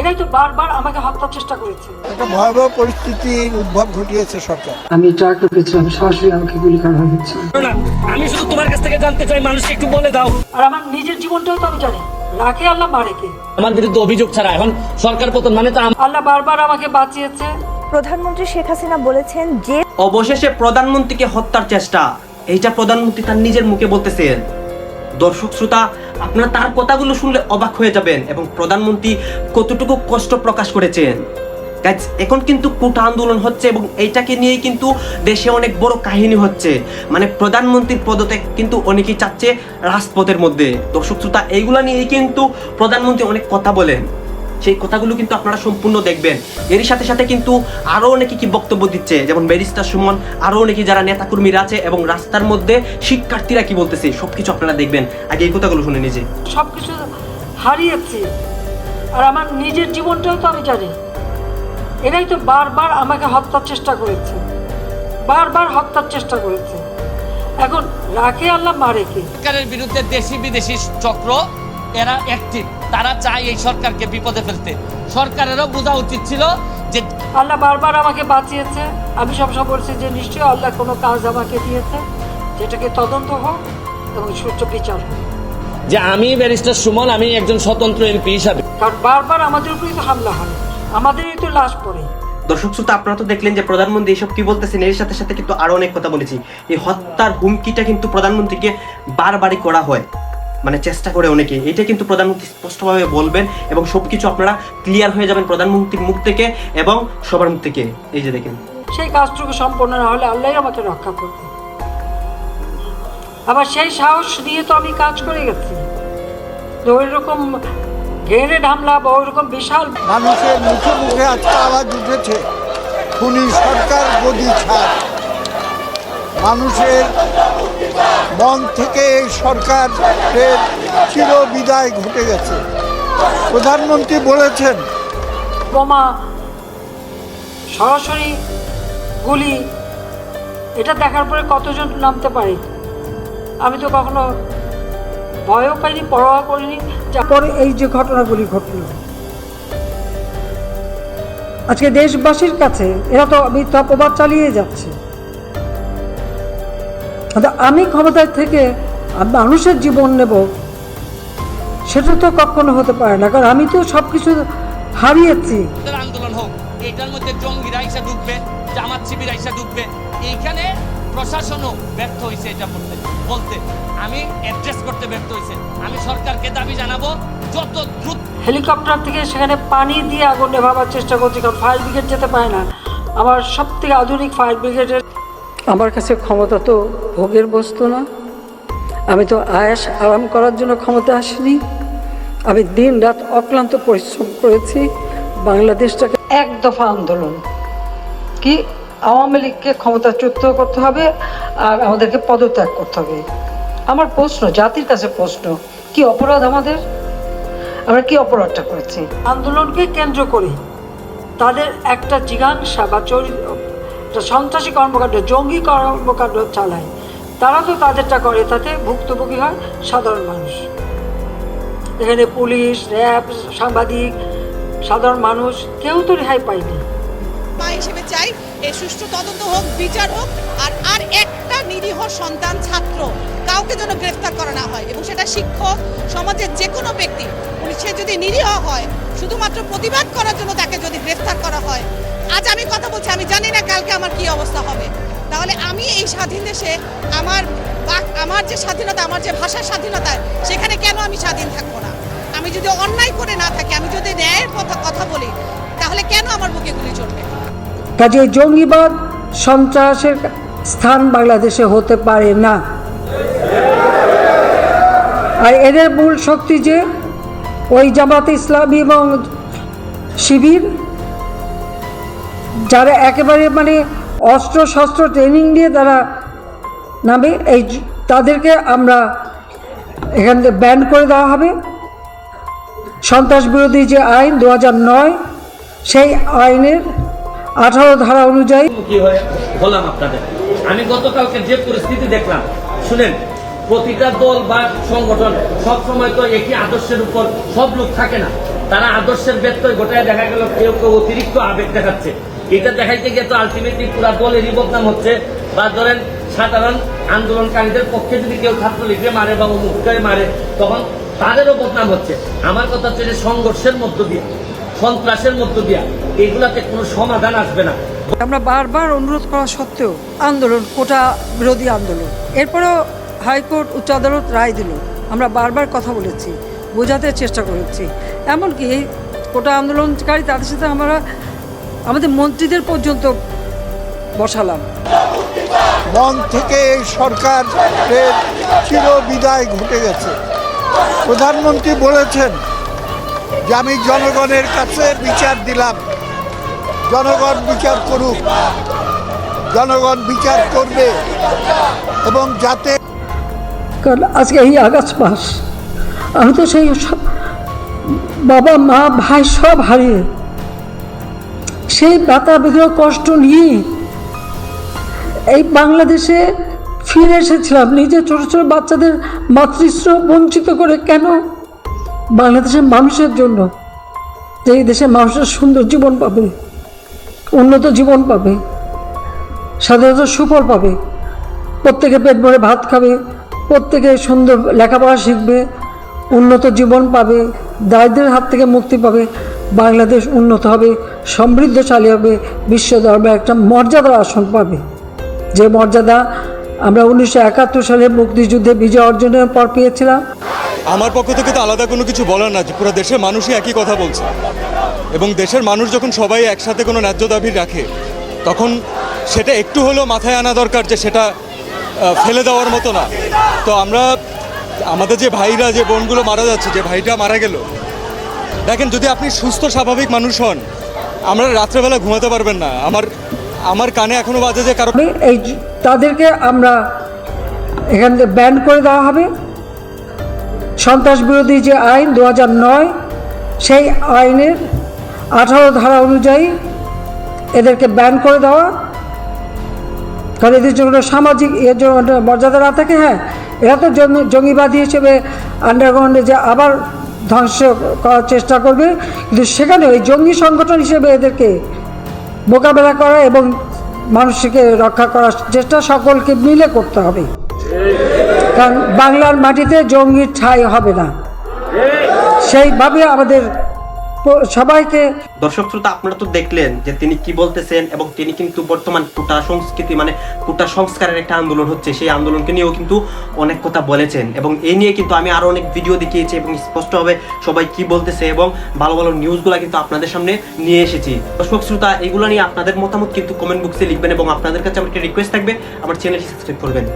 এরাই তো বারবার আমাকে হত্যার চেষ্টা করেছে। একটা ভয়াবহ পরিস্থিতির উদ্ভব ঘটিয়েছে সরকার। আমি সরাসরি আমাকে গুলি করা হয়েছে আমি শুধু তোমার কাছ থেকে জানতে চাই মানুষকে একটু বলে দাও। আর আমার নিজের জীবনটাও তো আমি জানি। রাখে আল্লাহ মারে কে? আমার বিরুদ্ধে অভিযোগ ছাড়া এখন সরকার পতন মানে তো আল্লাহ বারবার আমাকে বাঁচিয়েছে। প্রধানমন্ত্রী শেখ হাসিনা বলেছেন যে অবশেষে প্রধানমন্ত্রীকে হত্যার চেষ্টা। এইটা প্রধানমন্ত্রী তার নিজের মুখে বলতেছেন। দর্শক শ্রোতা, আপনারা তার কথাগুলো শুনলে অবাক হয়ে যাবেন এবং প্রধানমন্ত্রী কতটুকু কষ্ট প্রকাশ করেছেন। গাইজ এখন কিন্তু কোটা আন্দোলন হচ্ছে এবং এইটাকে নিয়েই কিন্তু দেশে অনেক বড় কাহিনী হচ্ছে। মানে প্রধানমন্ত্রীর পদত্যাগ কিন্তু অনেকেই চাচ্ছে রাজপথের মধ্যে। দর্শক শ্রোতা, এইগুলো নিয়েই কিন্তু প্রধানমন্ত্রী অনেক কথা বলেন। সেই কথাগুলো কিন্তু আপনারা সম্পূর্ণ দেখবেন। এর সাথে সাথে কিন্তু আরও অনেকে কি বক্তব্য দিচ্ছে যেমন ব্যারিস্টার সুমন আরও অনেকে যারা নেতাকর্মীরা আছে এবং রাস্তার মধ্যে শিক্ষার্থীরা কি বলতেছে সবকিছু আপনারা দেখবেন। আগে এই কথাগুলো শুনে নিজে সব কিছু হারিয়েছি। আর আমার নিজের জীবনটাও তো আমি জানি। এরাই তো বারবার আমাকে হত্যার চেষ্টা করেছে। বারবার হত্যার চেষ্টা করেছে। এখন রাখে আল্লাহ মারে কে? সরকারের বিরুদ্ধে দেশি বিদেশি চক্র এরা অ্যাক্টিভ তারা চায় এই সরকারকে বিপদে ফেলতে। সরকারেরও বোঝা উচিত ছিল যে আল্লাহ বারবার আমাকে বাঁচিয়েছে। আমি সবসময় বলছি যে নিশ্চয়ই আল্লাহ কোনো কাজ আমাকে দিয়েছে। যেটাকে তদন্ত হোক এবং সুষ্ঠু বিচার হোক। যে আমি ব্যারিস্টার সুমন আমি একজন স্বতন্ত্র এমপি হিসাবে। কারণ বারবার আমাদের উপরেই তো হামলা হয়। আমাদেরই তো লাশ পড়ে। দর্শক শ্রোতা আপনারা তো দেখলেন যে প্রধানমন্ত্রী এসব কি বলতেছেন এর সাথে সাথে কিন্তু আরও অনেক কথা বলেছি। এই হত্যার হুমকিটা কিন্তু প্রধানমন্ত্রীকে বারবারই করা হয়। মানে চেষ্টা করে অনেকে। এটা কিন্তু প্রধানমন্ত্রী স্পষ্টভাবে বলবেন এবং সবকিছু আপনারা ক্লিয়ার হয়ে যাবেন প্রধানমন্ত্রীর মুখ থেকে এবং সবার মুখ থেকে। এই যে দেখেন। সেই কাজটুকু সম্পন্ন না হলে আল্লাহ আমাকে রক্ষা করবে। আবার সেই সাহস নিয়ে তো আমি কাজ করে গেছি। তো ওই রকম গ্রেনেড হামলা বা ওই রকম বিশাল মানুষের মুখে মুখে আজকে আওয়াজ উঠেছে খুনি সরকার গদি ছাড়। মানুষের মন থেকে এই সরকারের চির বিদায় ঘটে গেছে। প্রধানমন্ত্রী বলেছেন বোমা সরাসরি গুলি এটা দেখার পরে কতজন নামতে পারে? আমি তো কখনো ভয়ও পাইনি পরোয়া করিনি। তারপরে এই যে ঘটনাগুলি ঘটল আজকে দেশবাসীর কাছে এরা তো মিথ্যা প্রবাদ চালিয়ে যাচ্ছে। কিন্তু আমি ক্ষমতায় থেকে মানুষের জীবন নেব সেটা তো কখনো হতে পারে না কারণ আমি তো সব কিছু হারিয়েছি আন্দোলন হোক এইটার মধ্যে জঙ্গিরা আইসা ঢুকবে জামাত শিবির আইসা ঢুকবে এইখানে প্রশাসনও ব্যর্থ হয়েছে এটা করতে বলতে আমি অ্যাড্রেস করতে ব্যর্থ হয়েছে আমি সরকারকে দাবি জানাব যত দ্রুত হেলিকপ্টার থেকে সেখানে পানি দিয়ে আগুন নেভাবার চেষ্টা করছি কারণ ফায়ার ব্রিগেড যেতে পারে না। আমার সব থেকে আধুনিক ফায়ার ব্রিগেডের আমার কাছে ক্ষমতা তো ভোগের বস্তু না। আমি তো আয়াস আরাম করার জন্য ক্ষমতা আসিনি। আমি দিন রাত অক্লান্ত পরিশ্রম করেছি। বাংলাদেশটাকে এক দফা আন্দোলন। কি আওয়ামী লীগকে ক্ষমতাচ্যুত করতে হবে আর আমাদেরকে পদত্যাগ করতে হবে? আমার প্রশ্ন, জাতির কাছে প্রশ্ন, কি অপরাধ আমাদের? আমরা কি অপরাধটা করেছি? আন্দোলনকে কেন্দ্র করে তাদের একটা জিজ্ঞাসা বা সন্ত্রাসী কর্মকাণ্ড, জঙ্গি কর্মকাণ্ড চালায়। তারা তো তাদেরটা করে, তাতে ভুক্তভোগী হয় সাধারণ মানুষ। এখানে পুলিশ, র্যাব, সাংবাদিক, সাধারণ মানুষ, কেউ তো রেহাই পায়নি। হিসেবে চাই এর সুষ্ঠু তদন্ত হোক, বিচার হোক, আর আর একটা নিরীহ সন্তান ছাত্র কাউকে যেন গ্রেফতার করা না হয়। এবং সেটা শিক্ষক, সমাজের যে কোনো ব্যক্তি সে যদি নিরীহ হয়, শুধুমাত্র প্রতিবাদ করার জন্য তাকে যদি গ্রেফতার করা হয়, আজ আমি কথা বলছি, আমি জানি আমার কি অবস্থা হবে? তাহলে আমি এই স্বাধীন দেশে আমার আমার যে স্বাধীনতা, আমার যে ভাষার স্বাধীনতা, সেখানে কেন আমি স্বাধীন থাকব না? আমি যদি অন্যায় করে না থাকি, আমি যদি ন্যায়ের কথা কথা বলি, তাহলে কেন আমার বুকে গুলি চলবে? কাজে জঙ্গিবাদ সন্ত্রাসের স্থান বাংলাদেশে হতে পারে না। আর এদের মূল শক্তি যে, ওই জামাত ইসলামী এবং শিবির যারা একেবারে মানে অস্ত্র শস্ত্র ট্রেনিং দিয়ে তারা নামে, এই তাদেরকে আমরা এখান থেকে ব্যান করে দেওয়া হবে। সন্ত্রাস বিরোধী যে আইন দু নয়, সেই আইনের আঠারো ধারা অনুযায়ী হলাম আপনাদের। আমি গতকালকে যে পরিস্থিতি দেখলাম, শুনেন, প্রতিটা দল বা সংগঠন সব সময় তো একই আদর্শের উপর সব লোক থাকে না। তারা আদর্শের ব্যত্যয় ঘটায় দেখা গেল কেউ কেউ অতিরিক্ত আবেগ দেখাচ্ছে। এটা দেখাইতে গিয়ে তো আলটিমেটলি পুরা দলেরই বদনাম হচ্ছে। বা ধরেন, সাধারণ আন্দোলনকারীদের পক্ষে যদি কেউ ছাত্রলীগকে মারে বা অমুককে মারে, তখন তাদেরও বদনাম হচ্ছে। আমার কথা হচ্ছে যে সংঘর্ষের মধ্য দিয়ে, সন্ত্রাসের মধ্য দিয়া এগুলাতে কোনো সমাধান আসবে না। আমরা বারবার অনুরোধ করা সত্ত্বেও আন্দোলন, কোটা বিরোধী আন্দোলন, এরপরেও হাইকোর্ট, উচ্চ আদালত রায় দিল। আমরা বারবার কথা বলেছি, বোঝাতে চেষ্টা করেছি। এমনকি কোটা আন্দোলনকারী, তাদের সাথে আমরা আমাদের মন্ত্রীদের পর্যন্ত বসালাম। মন থেকে এই সরকারের চির বিদায় ঘটে গেছে। প্রধানমন্ত্রী বলেছেন যে আমি জনগণের কাছে বিচার দিলাম। জনগণ বিচার করুক। জনগণ বিচার করবে এবং যাতে কারণ আজকে এই আগস্ট মাস আমি তো সেই সব বাবা মা ভাই সব হারিয়ে সেই ব্যথা বেদনা কষ্ট নিয়ে এই বাংলাদেশে ফিরে এসেছিলাম। নিজের ছোট ছোট বাচ্চাদের মাতৃশ্র বঞ্চিত করে কেন? বাংলাদেশের মানুষের জন্য। যে এই দেশের মানুষের সুন্দর জীবন পাবে, উন্নত জীবন পাবে সাধারণত সুফল পাবে, প্রত্যেকে পেট ভরে ভাত খাবে, প্রত্যেকে সুন্দর লেখাপড়া শিখবে, উন্নত জীবন পাবে, দারিদ্রের হাত থেকে মুক্তি পাবে বাংলাদেশ উন্নত হবে, সমৃদ্ধশালী হবে, বিশ্ব দরবারে একটা মর্যাদার আসন পাবে। যে মর্যাদা আমরা উনিশশো একাত্তর সালে মুক্তিযুদ্ধে বিজয় অর্জনের পর পেয়েছিলাম। আমার পক্ষ থেকে তো আলাদা কোনো কিছু বলার না পুরো দেশের মানুষই একই কথা বলছে। এবং দেশের মানুষ যখন সবাই একসাথে কোনো ন্যায্য দাবি রাখে, তখন সেটা একটু হলেও মাথায় আনা দরকার যে সেটা ফেলে দেওয়ার মতো না। তো আমরা, আমাদের যে ভাইরা, যে বোনগুলো মারা যাচ্ছে, যে ভাইটা মারা গেল দেখেন, যদি আপনি সুস্থ, স্বাভাবিক মানুষ হন, আমরা রাত্রেবেলা ঘুমাতে পারবেন না। আমার আমার কানে এখনও বাজে যে কারও হবে এই তাদেরকে আমরা এখান থেকে ব্যান করে দেওয়া হবে। সন্ত্রাস বিরোধী যে আইন দু নয়, সেই আইনের আঠারো ধারা অনুযায়ী এদেরকে ব্যান করে দেওয়া। কারণ এদের জন্য সামাজিক এর জন্য মর্যাদা না থাকে হ্যাঁ। এরা তো জঙ্গি- জঙ্গিবাদী হিসেবে আন্ডারগ্রাউন্ডে যে আবার ধ্বংস করার চেষ্টা করবে, কিন্তু সেখানে ওই জঙ্গি সংগঠন হিসেবে এদেরকে মোকাবেলা করা এবং মানুষকে রক্ষা করার চেষ্টা সকলকে মিলে করতে হবে। কারণ বাংলার মাটিতে জঙ্গির ঠাই হবে না। সেইভাবে আমাদের সবাইকে দর্শক শ্রোতা, আপনারা তো দেখলেন যে তিনি কি বলতেছেন এবং তিনি কিন্তু বর্তমান কোটা সংস্কৃতি মানে কোটা সংস্কারের একটা আন্দোলন হচ্ছে। সেই আন্দোলনকে নিয়েও কিন্তু অনেক কথা বলেছেন এবং এই নিয়ে কিন্তু আমি আরও অনেক ভিডিও দেখিয়েছি এবং স্পষ্টভাবে সবাই কি বলতেছে এবং ভালো ভালো নিউজগুলো কিন্তু আপনাদের সামনে নিয়ে এসেছি। দর্শক শ্রোতা, এগুলো নিয়ে আপনাদের মতামত কিন্তু কমেন্ট বক্সে লিখবেন এবং আপনাদের কাছে আমার একটা রিকোয়েস্ট থাকবে, আমার চ্যানেলটি সাবস্ক্রাইব করবেন।